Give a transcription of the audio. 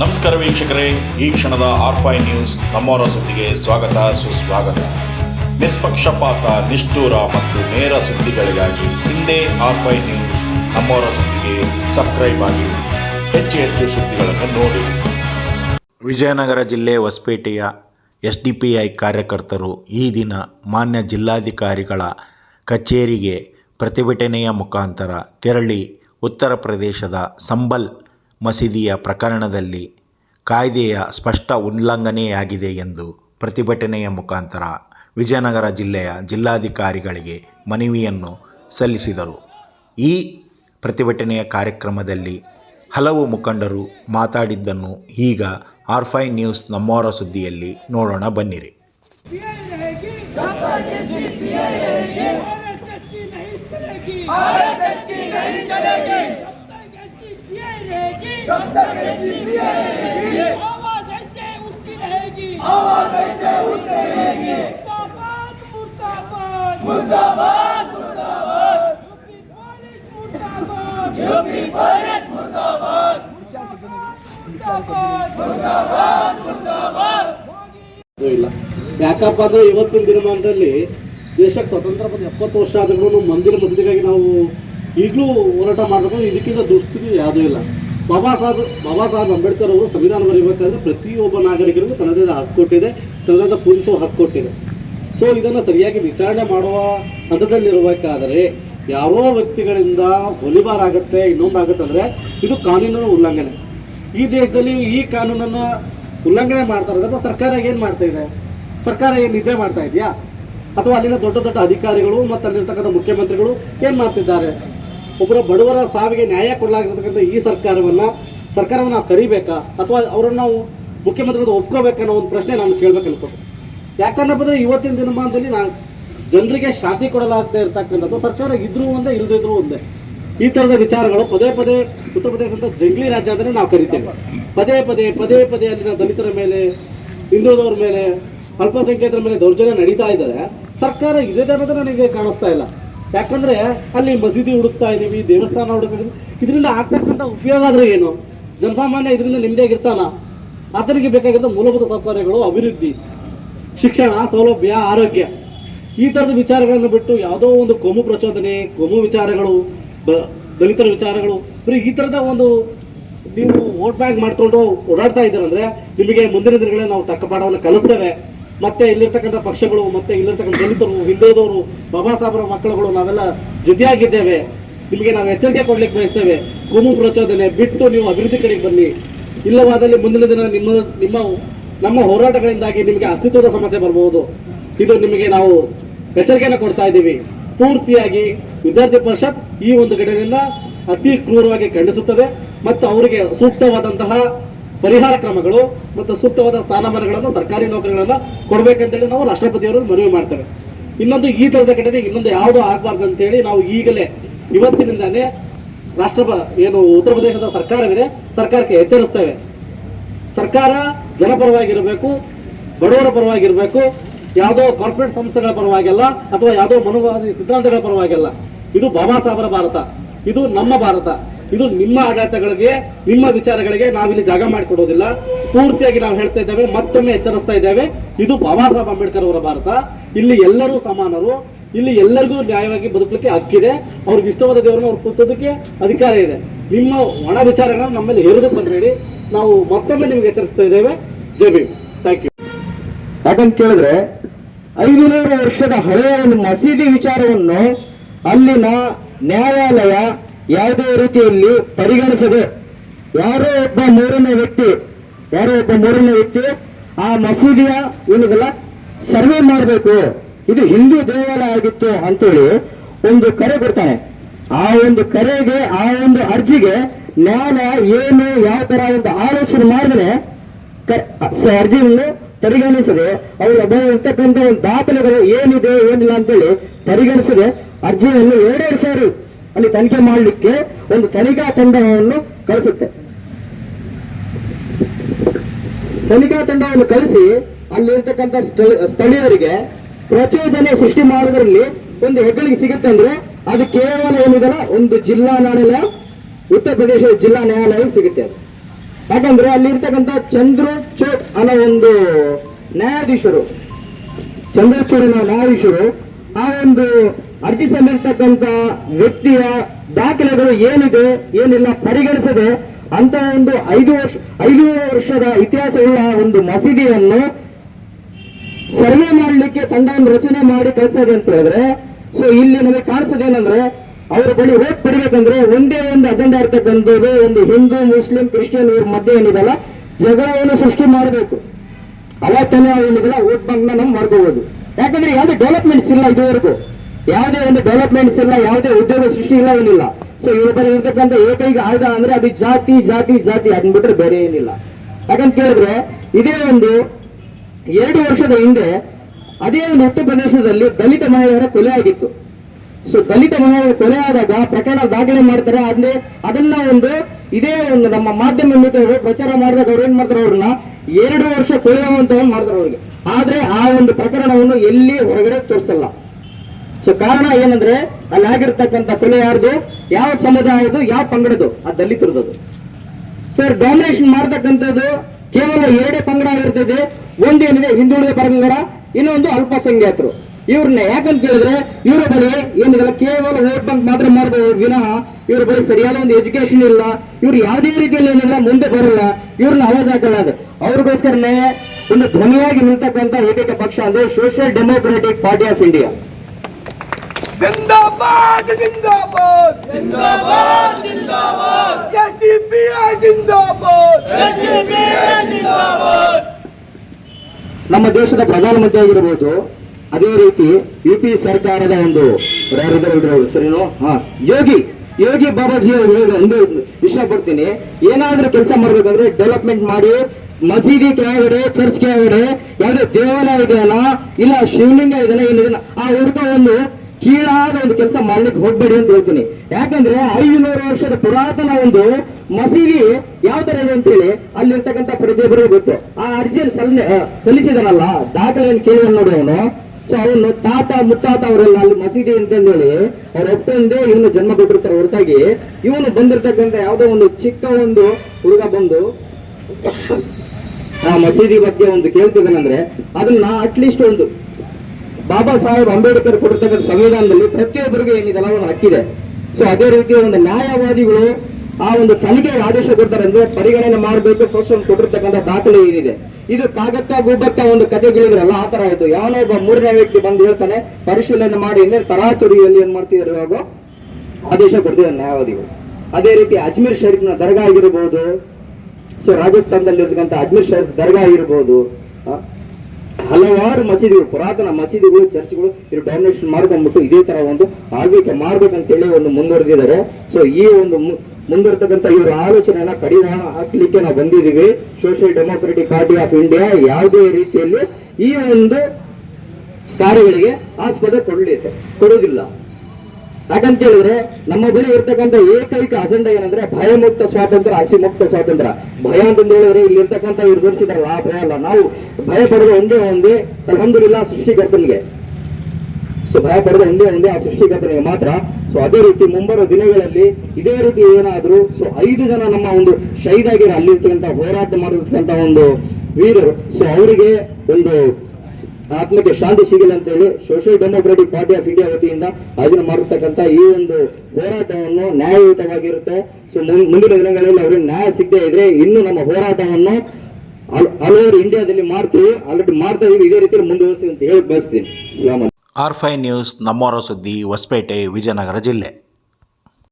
ನಮಸ್ಕಾರ ವೀಕ್ಷಕರೇ, ಈ ಕ್ಷಣದ ಆರ್ಫೈ ನ್ಯೂಸ್ ನಮ್ಮವರ ಸುದ್ದಿಗೆ ಸ್ವಾಗತ, ಸುಸ್ವಾಗತ. ನಿಷ್ಪಕ್ಷಪಾತ, ನಿಷ್ಠೂರ ಮತ್ತು ನೇರ ಸುದ್ದಿಗಳಿಗಾಗಿ ಹಿಂದೆ ಆರ್ಫೈ ನ್ಯೂಸ್ ನಮ್ಮವರ ಸುದ್ದಿಗೆ ಸಬ್ಸ್ಕ್ರೈಬ್ ಆಗಿ, ಹೆಚ್ಚು ಹೆಚ್ಚು ಸುದ್ದಿಗಳನ್ನು ನೋಡಿ. ವಿಜಯನಗರ ಜಿಲ್ಲೆ ಹೊಸಪೇಟೆಯ ಎಸ್ ಡಿ ಪಿ ಐ ಕಾರ್ಯಕರ್ತರು ಈ ದಿನ ಮಾನ್ಯ ಜಿಲ್ಲಾಧಿಕಾರಿಗಳ ಕಚೇರಿಗೆ ಪ್ರತಿಭಟನೆಯ ಮುಖಾಂತರ ತೆರಳಿ ಉತ್ತರ ಪ್ರದೇಶದ ಸಂಬಲ್ ಮಸೀದಿಯ ಪ್ರಕರಣದಲ್ಲಿ ಕಾಯ್ದೆಯ ಸ್ಪಷ್ಟ ಉಲ್ಲಂಘನೆಯಾಗಿದೆ ಎಂದು ಪ್ರತಿಭಟನೆಯ ಮುಖಾಂತರ ವಿಜಯನಗರ ಜಿಲ್ಲೆಯ ಜಿಲ್ಲಾಧಿಕಾರಿಗಳಿಗೆ ಮನವಿಯನ್ನು ಸಲ್ಲಿಸಿದರು ಈ ಪ್ರತಿಭಟನೆಯ ಕಾರ್ಯಕ್ರಮದಲ್ಲಿ ಹಲವು ಮುಖಂಡರು ಮಾತಾಡಿದ್ದನ್ನು ಈಗ ಆರ್ಫೈ ನ್ಯೂಸ್ ನಮ್ಮವರ ಸುದ್ದಿಯಲ್ಲಿ ನೋಡೋಣ ಬನ್ನಿರಿ आरएसएस की नहीं चलेगी रहेगी जब तक एसडीपीआई रहेगी आवाज ऐसे उठती रहेगी आवाज ऐसे उठती रहेगी मुर्दाबाद मुर्दाबाद मुर्दाबाद यूपी पुलिस मुर्दाबाद मुर्दाबाद यूपी पुलिस मुर्दाबाद मुर्दाबाद मुर्दाबाद ಅದು ಇಲ್ಲ ಯಾಕಪ್ಪ ಅಂದ್ರೆ ಇವತ್ತಿನ ದಿನಮಾನದಲ್ಲಿ ದೇಶಕ್ಕೆ ಸ್ವತಂತ್ರ ಬಂದು ಎಪ್ಪತ್ತು ವರ್ಷ ಆದ್ರೂ ಮಂದಿರ ಮಸೀದಿಗಾಗಿ ನಾವು ಈಗಲೂ ಹೋರಾಟ ಮಾಡಬೇಕಂದ್ರೆ ಇದಕ್ಕಿಂತ ದುಸ್ಥಿತಿ ಯಾವುದೂ ಇಲ್ಲ. ಬಾಬಾ ಸಾಹೇಬ್ ಬಾಬಾ ಸಾಹೇಬ್ ಅಂಬೇಡ್ಕರ್ ಅವರು ಸಂವಿಧಾನ ಬರೀಬೇಕಾದ್ರೆ ಪ್ರತಿಯೊಬ್ಬ ನಾಗರಿಕರಿಗೂ ತನ್ನದೇ ಹಕ್ಕು ಕೊಟ್ಟಿದೆ ತನ್ನದೇ ಪೂಜಿಸುವ ಹಕ್ಕು ಕೊಟ್ಟಿದೆ ಸೊ ಇದನ್ನು ಸರಿಯಾಗಿ ವಿಚಾರಣೆ ಮಾಡುವ ಹಂತದಲ್ಲಿರಬೇಕಾದರೆ ಯಾರೋ ವ್ಯಕ್ತಿಗಳಿಂದ ಹೊಲಿಬಾರಾಗುತ್ತೆ ಇನ್ನೊಂದಾಗುತ್ತೆ ಅಂದರೆ ಇದು ಕಾನೂನಿನ ಉಲ್ಲಂಘನೆ. ಈ ದೇಶದಲ್ಲಿ ಈ ಕಾನೂನನ್ನು ಉಲ್ಲಂಘನೆ ಮಾಡ್ತಾ ಇರೋದ್ರೆ ಸರ್ಕಾರ ಏನು ಮಾಡ್ತಾ ಇದೆ? ಸರ್ಕಾರ ಏನು ನಿದ್ದೆ ಮಾಡ್ತಾ ಇದೆಯಾ? ಅಥವಾ ಅಲ್ಲಿನ ದೊಡ್ಡ ದೊಡ್ಡ ಅಧಿಕಾರಿಗಳು ಮತ್ತು ಅಲ್ಲಿರ್ತಕ್ಕಂಥ ಮುಖ್ಯಮಂತ್ರಿಗಳು ಏನು ಮಾಡ್ತಿದ್ದಾರೆ? ಒಬ್ಬರ ಬಡವರ ಸಾವಿಗೆ ನ್ಯಾಯ ಕೊಡಲಾಗಿರ್ತಕ್ಕಂಥ ಈ ಸರ್ಕಾರವನ್ನು ಸರ್ಕಾರವನ್ನು ನಾವು ಕರಿಬೇಕಾ? ಅಥವಾ ಅವರನ್ನು ನಾವು ಮುಖ್ಯಮಂತ್ರಿಗಳು ಒಪ್ಕೋಬೇಕನ್ನೋ ಒಂದು ಪ್ರಶ್ನೆ ನಾನು ಕೇಳ್ಬೇಕು ಅನ್ಸ್ತದೆ ಯಾಕಂದ್ರೆ ಬಂದರೆ ಇವತ್ತಿನ ದಿನಮಾನದಲ್ಲಿ ನಾ ಜನರಿಗೆ ಶಾಂತಿ ಕೊಡಲಾಗ್ತಾ ಇರ್ತಕ್ಕಂಥದ್ದು, ಸರ್ಕಾರ ಇದ್ರೂ ಒಂದೇ ಇಲ್ಲದಿದ್ರೂ ಒಂದೇ. ಈ ಥರದ ವಿಚಾರಗಳು ಪದೇ ಪದೇ ಉತ್ತರ ಪ್ರದೇಶ ಅಂತ ಜಂಗ್ಲಿ ರಾಜ್ಯ ಅಂದರೆ ನಾವು ಕರಿತೇವೆ. ಪದೇ ಪದೇ ಪದೇ ಪದೇ ಅಲ್ಲಿನ ದಲಿತರ ಮೇಲೆ, ಹಿಂದುಳಿದವ್ರ ಮೇಲೆ, ಅಲ್ಪಸಂಖ್ಯಾತರ ಮೇಲೆ ದೌರ್ಜನ್ಯ ನಡೀತಾ ಇದ್ದಾರೆ ಸರ್ಕಾರ ಇದೆ ಅನ್ನೋದು ನನಗೆ ಕಾಣಿಸ್ತಾ ಇಲ್ಲ. ಯಾಕಂದ್ರೆ ಅಲ್ಲಿ ಮಸೀದಿ ಹುಡುಕ್ತಾ ಇದೀವಿ, ದೇವಸ್ಥಾನ ಹುಡುಕ್ತಾ ಇದೀವಿ. ಇದರಿಂದ ಆಗ್ತಕ್ಕಂಥ ಉಪಯೋಗ ಆದ್ರೆ ಏನು? ಜನಸಾಮಾನ್ಯ ಇದರಿಂದ ನೆಮ್ಮದಿಯಾಗಿರ್ತಾನ? ಆತನಿಗೆ ಬೇಕಾಗಿರೋ ಮೂಲಭೂತ ಸೌಕರ್ಯಗಳು, ಅಭಿವೃದ್ಧಿ, ಶಿಕ್ಷಣ, ಸೌಲಭ್ಯ, ಆರೋಗ್ಯ. ಈ ಥರದ ವಿಚಾರಗಳನ್ನು ಬಿಟ್ಟು ಯಾವುದೋ ಒಂದು ಕೋಮು ಪ್ರಚೋದನೆ ಕೋಮು ವಿಚಾರಗಳು, ಬ- ದಲಿತರ ವಿಚಾರಗಳು, ಬರೀ ಈ ಥರದ ಒಂದು ನೀವು ವೋಟ್ ಬ್ಯಾಂಕ್ ಮಾಡ್ಕೊಂಡು ಓಡಾಡ್ತಾ ಇದ್ದೀರಂದ್ರೆ ನಿಮಗೆ ಮುಂದಿನ ದಿನಗಳಲ್ಲಿ ನಾವು ತಕ್ಕ ಪಾಠವನ್ನು ಕಲಿಸ್ತೇವೆ. ಮತ್ತೆ ಇಲ್ಲಿರ್ತಕ್ಕಂಥ ಪಕ್ಷಗಳು, ಮತ್ತೆ ಇಲ್ಲಿರ್ತಕ್ಕಂಥ ದಲಿತರು, ಹಿಂದುಳಿದವರು, ಬಾಬಾ ಸಾಹೇಬರ ಮಕ್ಕಳುಗಳು, ನಾವೆಲ್ಲ ಜೊತೆಯಾಗಿದ್ದೇವೆ. ನಿಮಗೆ ನಾವು ಎಚ್ಚರಿಕೆ ಕೊಡ್ಲಿಕ್ಕೆ ಬಯಸ್ತೇವೆ. ಕೋಮು ಪ್ರಚೋದನೆ ಬಿಟ್ಟು ನೀವು ಅಭಿವೃದ್ಧಿ ಕಡೆಗೆ ಬನ್ನಿ. ಇಲ್ಲವಾದಲ್ಲಿ ಮುಂದಿನ ದಿನ ನಿಮ್ಮ ನಿಮ್ಮ, ನಮ್ಮ ಹೋರಾಟಗಳಿಂದಾಗಿ ನಿಮಗೆ ಅಸ್ತಿತ್ವದ ಸಮಸ್ಯೆ ಬರಬಹುದು ಇದು ನಿಮಗೆ ನಾವು ಎಚ್ಚರಿಕೆಯನ್ನು ಕೊಡ್ತಾ ಇದ್ದೀವಿ. ಪೂರ್ತಿಯಾಗಿ ವಿದ್ಯಾರ್ಥಿ ಪರಿಷತ್ ಈ ಒಂದು ಘಟನೆಯನ್ನ ಅತಿ ಕ್ರೂರವಾಗಿ ಖಂಡಿಸುತ್ತದೆ ಮತ್ತು ಅವರಿಗೆ ಸೂಕ್ತವಾದಂತಹ ಪರಿಹಾರ ಕ್ರಮಗಳು ಮತ್ತು ಸೂಕ್ತವಾದ ಸ್ಥಾನಮಾನಗಳನ್ನು ಸರ್ಕಾರಿ ನೌಕರಿಗಳನ್ನು ಕೊಡಬೇಕಂತೇಳಿ ನಾವು ರಾಷ್ಟ್ರಪತಿಯವರು ಮನವಿ ಮಾಡ್ತೇವೆ. ಇನ್ನೊಂದು ಈ ಥರದ ಘಟನೆ, ಇನ್ನೊಂದು ಯಾವುದೂ ಆಗಬಾರ್ದು ಅಂತೇಳಿ ನಾವು ಈಗಲೇ ಇವತ್ತಿನಿಂದಾನೇ ರಾಷ್ಟ್ರ ಏನು ಉತ್ತರ ಪ್ರದೇಶದ ಸರ್ಕಾರವಿದೆ, ಸರ್ಕಾರಕ್ಕೆ ಎಚ್ಚರಿಸ್ತೇವೆ. ಸರ್ಕಾರ ಜನಪರವಾಗಿರಬೇಕು, ಬಡವರ ಪರವಾಗಿರಬೇಕು, ಯಾವುದೋ ಕಾರ್ಪೊರೇಟ್ ಸಂಸ್ಥೆಗಳ ಪರವಾಗಿಲ್ಲ ಅಥವಾ ಯಾವುದೋ ಮನುವಾದಿ ಸಿದ್ಧಾಂತಗಳ ಪರವಾಗಿಲ್ಲ. ಇದು ಬಾಬಾ ಸಾಹೇಬರ ಭಾರತ, ಇದು ನಮ್ಮ ಭಾರತ. ಇದು ನಿಮ್ಮ ಆಡಳಿತಗಳಿಗೆ ನಿಮ್ಮ ವಿಚಾರಗಳಿಗೆ ನಾವಿಲ್ಲಿ ಜಾಗ ಮಾಡಿಕೊಡೋದಿಲ್ಲ. ಪೂರ್ತಿಯಾಗಿ ನಾವು ಹೇಳ್ತಾ ಇದ್ದೇವೆ, ಮತ್ತೊಮ್ಮೆ ಎಚ್ಚರಿಸ್ತಾ ಇದ್ದೇವೆ. ಇದು ಬಾಬಾ ಸಾಹೇಬ್ ಅಂಬೇಡ್ಕರ್ ಅವರ ಭಾರತ. ಇಲ್ಲಿ ಎಲ್ಲರೂ ಸಮಾನರು. ಇಲ್ಲಿ ಎಲ್ಲರಿಗೂ ನ್ಯಾಯವಾಗಿ ಬದುಕಲಿಕ್ಕೆ ಹಕ್ಕಿದೆ. ಅವ್ರಿಗೆ ಇಷ್ಟವಾದ ದೇವರನ್ನ ಅವ್ರು ಕೂರಿಸೋದಕ್ಕೆ ಅಧಿಕಾರ ಇದೆ. ನಿಮ್ಮ ಒಣ ವಿಚಾರಗಳನ್ನು ನಮ್ಮಲ್ಲಿ ಹೇರೋದಕ್ಕೆ ಬಂದ್ಬೇಡಿ ನಾವು ಮತ್ತೊಮ್ಮೆ ನಿಮ್ಗೆ ಎಚ್ಚರಿಸ್ತಾ ಇದ್ದೇವೆ. ಜೈ ಭೀಮ್. ಥ್ಯಾಂಕ್ ಯು ಯಾಕಂತ ಕೇಳಿದ್ರೆ, ಐದುನೂರು ವರ್ಷದ ಹಳೆಯ ಮಸೀದಿ ವಿಚಾರವನ್ನು ಅಲ್ಲಿನ ನ್ಯಾಯಾಲಯ ಯಾವುದೇ ರೀತಿಯಲ್ಲಿ ಪರಿಗಣಿಸದೆ ಯಾರೋ ಒಬ್ಬ ಮೂರನೇ ವ್ಯಕ್ತಿ, ಯಾರೋ ಒಬ್ಬ ಮೂರನೇ ವ್ಯಕ್ತಿ ಆ ಮಸೀದಿಯ ಏನಿದೆಲ್ಲ, ಸರ್ವೆ ಮಾಡಬೇಕು. ಇದು ಹಿಂದೂ ದೇವಾಲಯ ಆಗಿತ್ತು ಅಂತೇಳಿ ಒಂದು ಕರೆ ಕೊಡ್ತಾನೆ. ಆ ಒಂದು ಕರೆಗೆ, ಆ ಒಂದು ಅರ್ಜಿಗೆ ನಾನು ಏನು ಯಾವ ತರ ಒಂದು ಆಲೋಚನೆ ಮಾಡಿದ್ರೆ ಅರ್ಜಿಯನ್ನು ಪರಿಗಣಿಸದೆ ಅವರು ಇರ್ತಕ್ಕಂಥ ಒಂದು ದಾಖಲೆಗಳು ಏನಿದೆ, ಏನಿಲ್ಲ ಅಂತೇಳಿ ಪರಿಗಣಿಸದೆ ಅರ್ಜಿಯನ್ನು ಎರಡೆರಡು ಸಾರಿ ಅಲ್ಲಿ ತನಿಖೆ ಮಾಡಲಿಕ್ಕೆ ಒಂದು ತನಿಖಾ ತಂಡವನ್ನು ಕಳಿಸುತ್ತೆ. ತನಿಖಾ ತಂಡವನ್ನು ಕಳಿಸಿ ಅಲ್ಲಿರ್ತಕ್ಕಂಥ ಸ್ಥಳ- ಸ್ಥಳೀಯರಿಗೆ ಪ್ರಚೋದನೆ ಸೃಷ್ಟಿ ಮಾಡೋದ್ರಲ್ಲಿ ಒಂದು ಹೆಗ್ಗಳಿಗೆ ಸಿಗುತ್ತೆ ಅಂದ್ರೆ ಅದು ಕೇವಲ ಏನಿದಲ್ಲ ಒಂದು ಜಿಲ್ಲಾ ನ್ಯಾಯಾಲಯ, ಉತ್ತರ ಪ್ರದೇಶದ ಜಿಲ್ಲಾ ನ್ಯಾಯಾಲಯ ಸಿಗುತ್ತೆ ಅದು. ಯಾಕಂದ್ರೆ ಅಲ್ಲಿ ಇರ್ತಕ್ಕಂಥ ಚಂದ್ರಚೂಡ್ ಅನ್ನೋ ಒಂದು ನ್ಯಾಯಾಧೀಶರು ಚಂದ್ರಚೂಡಿನ ನ್ಯಾಯಾಧೀಶರು ಆ ಒಂದು ಅರ್ಜಿ ಸಲ್ಲಿರ್ತಕ್ಕಂಥ ವ್ಯಕ್ತಿಯ ದಾಖಲೆಗಳು ಏನಿದೆ, ಏನಿಲ್ಲ, ಪರಿಗಣಿಸದೆ ಅಂತ ಒಂದು ಐದು ವರ್ಷ, ಐದು ವರ್ಷದ ಇತಿಹಾಸವುಳ್ಳ ಒಂದು ಮಸೀದಿಯನ್ನು ಸರ್ವೆ ಮಾಡಲಿಕ್ಕೆ ತಂಡವನ್ನು ರಚನೆ ಮಾಡಿ ಕಳಿಸೋದು ಅಂತ ಹೇಳಿದ್ರೆ ಸೊ ಇಲ್ಲಿ ನಮಗೆ ಕಾಣಿಸೋದೇನಂದ್ರೆ, ಅವರ ಬಳಿ ಹೋಗಿ ಪಡಿಬೇಕಂದ್ರೆ ಒಂದೇ ಒಂದು ಅಜೆಂಡಾ ಇರ್ತಕ್ಕಂಥದ್ದು, ಒಂದು ಹಿಂದೂ, ಮುಸ್ಲಿಂ, ಕ್ರಿಶ್ಚಿಯನ್ ಇವ್ರ ಮಧ್ಯೆ ಏನಿದಲ್ಲ ಜಗಳವನ್ನು ಸೃಷ್ಟಿ ಮಾಡಬೇಕು. ಅವತ್ತನೇ ಏನಿದಲ್ಲ ಓಟ್ ಬ್ಯಾಂಕ್ ನಾವು ಮಾಡ್ಕೋಬಹುದು ಯಾಕಂದ್ರೆ ಯಾವುದೇ ಡೆವಲಪ್ಮೆಂಟ್ಸ್ ಇಲ್ಲ ಇದುವರೆಗೂ. ಯಾವುದೇ ಒಂದು ಡೆವಲಪ್ಮೆಂಟ್ಸ್ ಇಲ್ಲ, ಯಾವುದೇ ಉದ್ಯೋಗ ಸೃಷ್ಟಿ ಇಲ್ಲ, ಏನಿಲ್ಲ. ಸೊ ಇವರು ಇರ್ತಕ್ಕಂಥ ಏಕೈಕ ಆಯುಧ ಅಂದ್ರೆ ಅದು ಜಾತಿ ಜಾತಿ ಜಾತಿ ಅದನ್ನ ಬಿಟ್ರೆ ಬೇರೆ ಏನಿಲ್ಲ. ಯಾಕಂತ ಕೇಳಿದ್ರೆ, ಇದೇ ಒಂದು ಎರಡು ವರ್ಷದ ಹಿಂದೆ ಅದೇ ಒಂದು ಉತ್ತರ ಪ್ರದೇಶದಲ್ಲಿ ದಲಿತ ಮಹಿಳೆಯರ ಕೊಲೆ ಆಗಿತ್ತು. ಸೊ ದಲಿತ ಮಹಿಳೆಯರ ಕೊಲೆ ಆದಾಗ ಪ್ರಕರಣ ದಾಖಲೆ ಮಾಡ್ತಾರೆ ಅಂದ್ರೆ ಅದನ್ನ ಒಂದು ಇದೇ ಒಂದು ನಮ್ಮ ಮಾಧ್ಯಮ ಮಿತ್ರರು ಪ್ರಚಾರ ಮಾಡಿದಾಗ ಅವ್ರು ಏನ್ ಮಾಡ್ತಾರೆ, ಅವ್ರನ್ನ ಎರಡು ವರ್ಷ ಕೊಲೆ ಅಂತ ಮಾಡ್ತಾರೆ ಅವ್ರಿಗೆ. ಆದ್ರೆ ಆ ಒಂದು ಪ್ರಕರಣವನ್ನು ಎಲ್ಲಿ ಹೊರಗಡೆ ತೋರಿಸಲ್ಲ. ಸೊ ಕಾರಣ ಏನಂದ್ರೆ ಅಲ್ಲಿ ಆಗಿರ್ತಕ್ಕಂಥ ಕೊಲೆ ಯಾರ್ದು? ಯಾವ ಸಮುದಾಯದು ಯಾವ ಪಂಗಡದು ಆ ದಲಿತರದ್ದು. ಸರ್ ಡಾಮಿನೇಷನ್ ಮಾಡ್ತಕ್ಕಂಥದ್ದು ಕೇವಲ ಎರಡೇ ಪಂಗಡ ಇರ್ತದೆ ಒಂದೇನಿದೆ ಹಿಂದುಳಿದ ಪಂಗಡ ಇನ್ನೊಂದು ಅಲ್ಪಸಂಖ್ಯಾತರು. ಇವ್ರನ್ನ ಯಾಕಂತ ಕೇಳಿದ್ರೆ ಇವರ ಬಳಿ ಏನಿದೆಲ್ಲ? ಕೇವಲ ವೋಟ್ ಬ್ಯಾಂಕ್ ಮಾತ್ರ ಮಾಡಬಹುದು ವಿನಃ ಇವ್ರ ಬಳಿ ಸರಿಯಾದ ಒಂದು ಎಜುಕೇಶನ್ ಇಲ್ಲ. ಇವ್ರು ಯಾವುದೇ ರೀತಿಯಲ್ಲಿ ಏನಿಲ್ಲ ಮುಂದೆ ಬರಲ್ಲ. ಇವ್ರನ್ನ ಅವಾಜ್ ಹಾಕಲ್ಲ ಅದು. ಅವ್ರಿಗೋಸ್ಕರನೇ ಒಂದು ಧ್ವನಿಯಾಗಿ ನಿಲ್ತಕ್ಕಂಥ ಏಕೈಕ ಪಕ್ಷ ಅಂದ್ರೆ social democratic party of India जिंदाबाद जिंदाबाद जिंदाबाद जिंदाबाद एसडीपीआई जिंदाबाद एसडीपीआई जिंदाबाद ನಮ್ಮ ದೇಶದ ಪ್ರಧಾನಮಂತ್ರಿ ಆಗಿರಬಹುದು ಅದೇ ರೀತಿ ಯು ಪಿ ಸರ್ಕಾರದ ಒಂದು ಯಾರಿದ್ದಾರೆ ಅವರು ಸರಿನೋ ಹಾ ಯೋಗಿ ಯೋಗಿ ಬಾಬಾಜಿ ಅವರು ಹೇಳಿದ ಒಂದು ಇಷ್ಟಪಡ್ತೀನಿ ಏನಾದ್ರೂ ಕೆಲಸ ಮಾಡ್ಬೇಕಂದ್ರೆ ಡೆವಲಪ್ಮೆಂಟ್ ಮಾಡಿ ಮಸೀದಿ ಕೆಳಗಡೆ ಚರ್ಚ್ ಕೆಳಗಡೆ ಯಾವುದೇ ದೇವಾಲಯ ಇದೆಯಲ್ಲ ಇಲ್ಲ ಶಿವಲಿಂಗ ಇದೆಯಲ್ಲ ಏನಿದೆ ಆ ಹುಡುಕ ಒಂದು ಕೀಳಾದ ಒಂದು ಕೆಲಸ ಮಾಡ್ಲಿಕ್ಕೆ ಹೋಗ್ಬೇಡಿ ಅಂತ ಹೇಳ್ತೀನಿ. ಯಾಕಂದ್ರೆ ಐನೂರು ವರ್ಷದ ಪುರಾತನ ಒಂದು ಮಸೀದಿ ಯಾವ ತರ ಇದೆ ಅಂತೇಳಿ ಅಲ್ಲಿರ್ತಕ್ಕಂಥ ಪ್ರತಿಯೊಬ್ಬರಿಗೂ ಗೊತ್ತು. ಆ ಅರ್ಜಿಯನ್ನು ಸಲ್ಲಿ ಆ, ಸಲ್ಲಿಸಿದನಲ್ಲ ದಾಖಲೆಯನ್ನು ಕೇಳಿ ನೋಡಿ ಅವನು. ಸೊ ಅವನು ತಾತ ಮುತ್ತಾತ ಅವರೆಲ್ಲ ಅಲ್ಲಿ ಮಸೀದಿ ಅಂತಂದೇಳಿ ಅವ್ರ ಒಪ್ಪಂದೇ ಇವನು ಜನ್ಮ ಕೊಟ್ಟಿರ್ತಾರೆ ಹೊರತಾಗಿ. ಇವನು ಬಂದಿರ್ತಕ್ಕಂಥ ಯಾವುದೋ ಒಂದು ಚಿಕ್ಕ ಒಂದು ಹುಡುಗ ಬಂದು ಆ ಮಸೀದಿ ಬಗ್ಗೆ ಒಂದು ಕೇಳ್ತಿದ್ದಾನಂದ್ರೆ ಅದನ್ನ ಅಟ್ಲೀಸ್ಟ್ ಒಂದು ಬಾಬಾ ಸಾಹೇಬ್ ಅಂಬೇಡ್ಕರ್ ಕೊಟ್ಟಿರ್ತಕ್ಕಂಥ ಸಂವಿಧಾನದಲ್ಲಿ ಪ್ರತಿಯೊಬ್ಬರಿಗೂ ಏನಿದೆಲ್ಲ ಒಂದು ಹಕ್ಕಿದೆ. ಸೊ ಅದೇ ರೀತಿ ಒಂದು ನ್ಯಾಯವಾದಿಗಳು ಆ ಒಂದು ತನಿಖೆಗೆ ಆದೇಶ ಕೊಡ್ತಾರೆ ಅಂದ್ರೆ ಪರಿಗಣನೆ ಮಾಡಬೇಕು. ಫಸ್ಟ್ ಒಂದು ಕೊಟ್ಟಿರ್ತಕ್ಕಂಥ ದಾಖಲೆ ಏನಿದೆ. ಇದು ಕಾಗತ್ತ ಗುಬ್ಬತ್ತ ಒಂದು ಕಥೆಗಳಿದ್ರಲ್ಲ ಆ ತರ ಆಯ್ತು. ಯಾವನೋ ಒಬ್ಬ ಮೂರನೇ ವ್ಯಕ್ತಿ ಬಂದು ಹೇಳ್ತಾನೆ, ಪರಿಶೀಲನೆ ಮಾಡಿ ಅಂದ್ರೆ ತರಾತುರಿಯಲ್ಲಿ ಏನ್ ಮಾಡ್ತಿದ್ದಾರೆ ಇವಾಗ? ಆದೇಶ ಕೊಡ್ತಿದ್ದಾರೆ ನ್ಯಾಯವಾದಿಗಳು. ಅದೇ ರೀತಿ ಅಜ್ಮೀರ್ ಶರೀಫ್ನ ದರ್ಗಾ ಆಗಿರ್ಬೋದು. ಸೊ ರಾಜಸ್ಥಾನದಲ್ಲಿ ಇರ್ತಕ್ಕಂಥ ಅಜ್ಮೀರ್ ಶರೀಫ್ ದರ್ಗಾ ಆಗಿರ್ಬೋದು. ಹಲವಾರು ಮಸೀದಿಗಳು, ಪುರಾತನ ಮಸೀದಿಗಳು, ಚರ್ಚ್ಗಳು ಇವರು ಡಾಮಿನೇಷನ್ ಮಾಡ್ಕೊಂಡ್ಬಿಟ್ಟು ಇದೇ ತರ ಒಂದು ಆಳ್ವಿಕೆ ಮಾಡ್ಬೇಕಂತೇಳಿ ಒಂದು ಮುಂದುವರೆದಿದ್ದಾರೆ. ಸೊ ಈ ಒಂದು ಮುಂದುವರ್ತಕ್ಕಂಥ ಇವರ ಆಲೋಚನೆಯನ್ನ ಕಡಿಮೆ ಹಾಕ್ಲಿಕ್ಕೆ ನಾವು ಬಂದಿದ್ದೀವಿ. Social democratic party of India ಯಾವುದೇ ರೀತಿಯಲ್ಲಿ ಈ ಒಂದು ಕಾರ್ಯಗಳಿಗೆ ಆಸ್ಪದ ಕೊಡಲಿದೆ ಕೊಡುವುದಿಲ್ಲ. ಯಾಕಂತ ಹೇಳಿದ್ರೆ ನಮ್ಮ ಬಳಿ ಇರ್ತಕ್ಕಂಥ ಏಕೈಕ ಅಜೆಂಡಾ ಏನಂದ್ರೆ ಭಯಮುಕ್ತ ಸ್ವಾತಂತ್ರ್ಯ ಹಸಿಮುಕ್ತ ಸ್ವಾತಂತ್ರ್ಯ. ಭಯ ಅಂತಂದು ಹೇಳಿದ್ರೆ ಇಲ್ಲಿ ಇರ್ತಕ್ಕಂಥ ಇವ್ರು ತೋರಿಸಿದಾರಲ್ಲ, ಆ ಭಯ ಅಲ್ಲ. ನಾವು ಭಯ ಪಡೆದ ಒಂದೇ ಒಂದೇ ಅಲ್ಹಮ್ದುಲಿಲ್ಲ ಸೃಷ್ಟಿಕರ್ತನಿಗೆ. ಸೊ, ಭಯ ಪಡೆದ ಒಂದೇ ಒಂದೇ ಆ ಸೃಷ್ಟಿಕರ್ತನಿಗೆ ಮಾತ್ರ. ಸೊ, ಅದೇ ರೀತಿ ಮುಂಬರುವ ದಿನಗಳಲ್ಲಿ ಇದೇ ರೀತಿ ಏನಾದರೂ, ಸೊ, ಐದು ಜನ ನಮ್ಮ ಒಂದು ಶೈದಾಗಿರ ಅಲ್ಲಿರ್ತಕ್ಕಂಥ ಹೋರಾಟ ಮಾಡಿರ್ತಕ್ಕಂಥ ಒಂದು ವೀರರು. ಸೊ, ಅವರಿಗೆ ಒಂದು ಆತ್ಮಕ್ಕೆ ಶಾಂತಿ ಸಿಗಲಿ ಅಂತ ಹೇಳಿ social democratic party of India ವತಿಯಿಂದ ಆಯೋಜನೆ ಮಾಡಿರ್ತಕ್ಕಂಥ ಈ ಒಂದು ಹೋರಾಟವನ್ನು ನ್ಯಾಯಯುತವಾಗಿರುತ್ತೆ. ಸೊ ಮುಂದಿನ ದಿನಗಳಲ್ಲಿ ಅವರಿಗೆ ನ್ಯಾಯ ಸಿಗದೆ ಇದ್ರೆ ಇನ್ನು ನಮ್ಮ ಹೋರಾಟವನ್ನು ಆಲ್ ಓವರ್ ಇಂಡಿಯಾದಲ್ಲಿ ಮಾಡ್ತೀವಿ. ಆಲ್ರೆಡಿ ಮಾಡ್ತಾ ಇದೀವಿ. ಇದೇ ರೀತಿಯಲ್ಲಿ ಮುಂದುವರಿಸ್ತೀವಿ ಅಂತ ಹೇಳಿ ಬಯಸ್ತೀನಿ. ಆರ್ ಫೈ ನ್ಯೂಸ್ ನಮ್ಮವರ ಸುದ್ದಿ ಹೊಸಪೇಟೆ, ವಿಜಯನಗರ ಜಿಲ್ಲೆ.